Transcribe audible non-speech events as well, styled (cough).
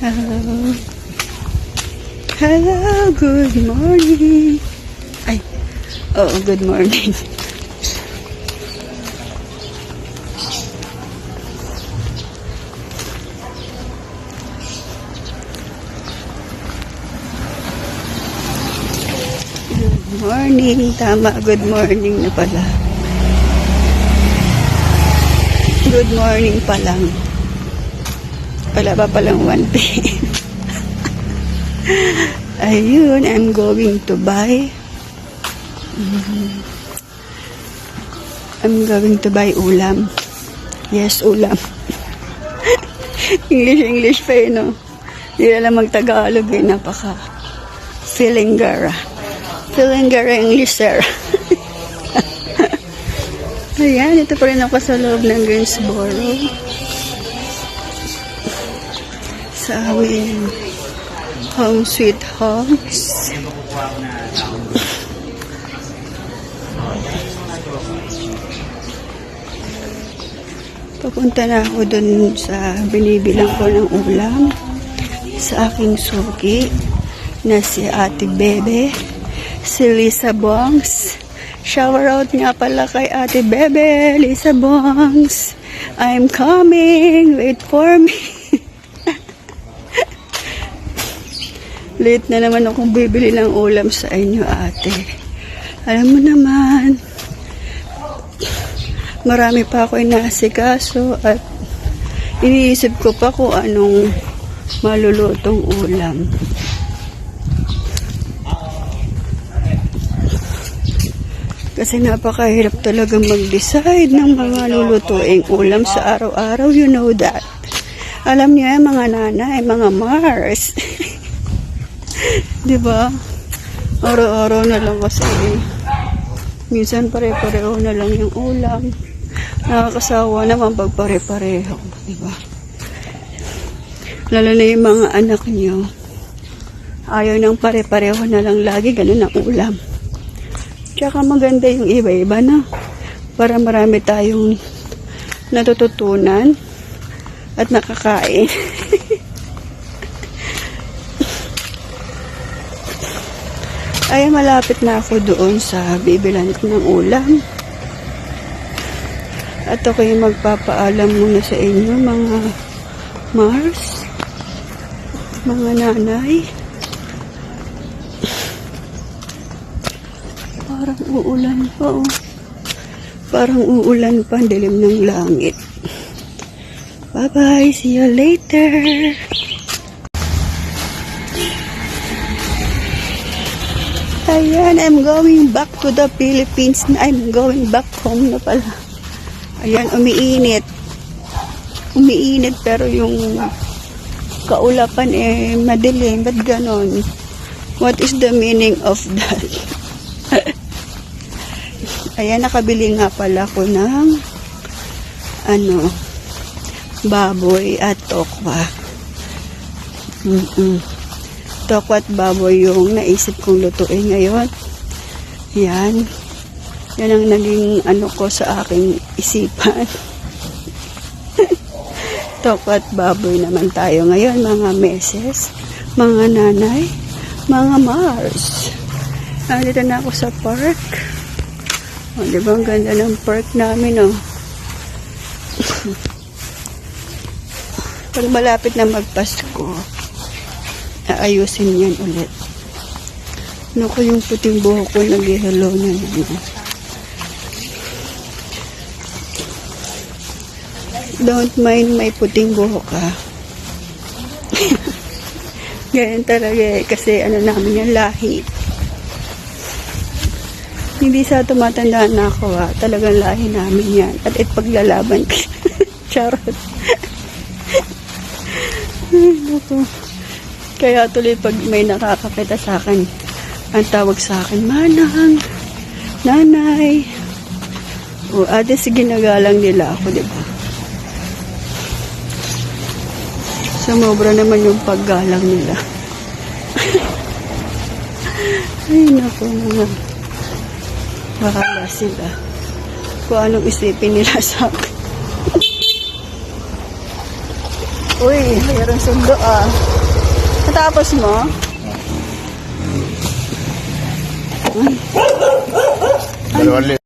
Hello. Hello, good morning. Ay, oh, good morning. (laughs) morning. Tama, good morning na pala. Good morning pa lang. Wala pa palang 1 (laughs) p.m. Ayun, I'm going to buy. I'm going to buy ulam. Yes, ulam. (laughs) English, English pa yun, no? Hindi na lang mag-Tagalog, eh. Napaka Filingara. Filingara English, sir. (laughs) Ayan, ito pa rin ako sa loob ng Greensboro. Sa aming home sweet homes. Papunta na ako dun sa binibilang ko ng ulam sa aking suki na si Ate Bebe, si Lisa Bongs. Shower nga pala kay Ate Bebe, Lisa Bongs. I'm coming, wait for me. (laughs) Late na naman akong bibili ng ulam sa inyo, ate. Alam mo naman, marami pa ako inasikaso at iniisip ko pa kung anong malulutong ulam. Kasi napakahirap talaga mag-decide ng mga lulutuing ulam sa araw-araw. You know that. Alam niyo yan, mga nanay, mga Mars. (laughs) Di ba? Araw-araw na lang kasi. Minsan pare-pareho na lang yung ulam. Nakakasawa naman pag pare-pareho. Di ba? Lalo na yung mga anak niyo. Ayaw ng pare-pareho na lang lagi. Ganun ang ulam. Tsaka maganda yung iba-iba na. Para marami tayong natututunan at nakakain. (laughs) Ay, malapit na ako doon sa bibilan ng ulam. At ako'y magpapaalam muna sa inyo, mga Mars, mga nanay. Parang uulan pa, oh. Parang uulan pa, dilim ng langit. Bye-bye, see you later. Ayan, I'm going back to the Philippines. I'm going back home na pala. Ayan, umiinit. Umiinit pero yung kaulapan eh madilim. Ba't ganon? What is the meaning of that? Ayan, nakabili nga pala ko ng ano, baboy at tokwa. Mm-mm tokwa at baboy yung naisip kong lutuin ngayon. Yan. Yan ang naging ano ko sa aking isipan. (laughs) tokwa at baboy naman tayo ngayon, mga meses, mga nanay, mga Mars. Nandito na ako sa park. O, di ba ang ganda ng park namin, oh. Pag malapit na magpasko, aayusin yan ulit. Ano ko yung puting buhok ko nag-hello na yan. Don't mind may puting buhok ha. (laughs) Ganyan talaga eh. Kasi ano namin yan, lahi. Hindi sa tumatandaan na ako ha. Talagang lahi namin yan. At ipaglalaban ko. (laughs) Charot. Kaya tuloy pag may nakakakita sa akin, ang tawag sa akin, Manang, Nanay. O ate, sige nagalang nila ako, di ba? Sumobra naman yung paggalang nila. (laughs) Ay, naku mga. Bahala sila. Kung anong isipin nila (laughs) sa. Uy, mayroong sundo ah. Natapos mo? Dalawang li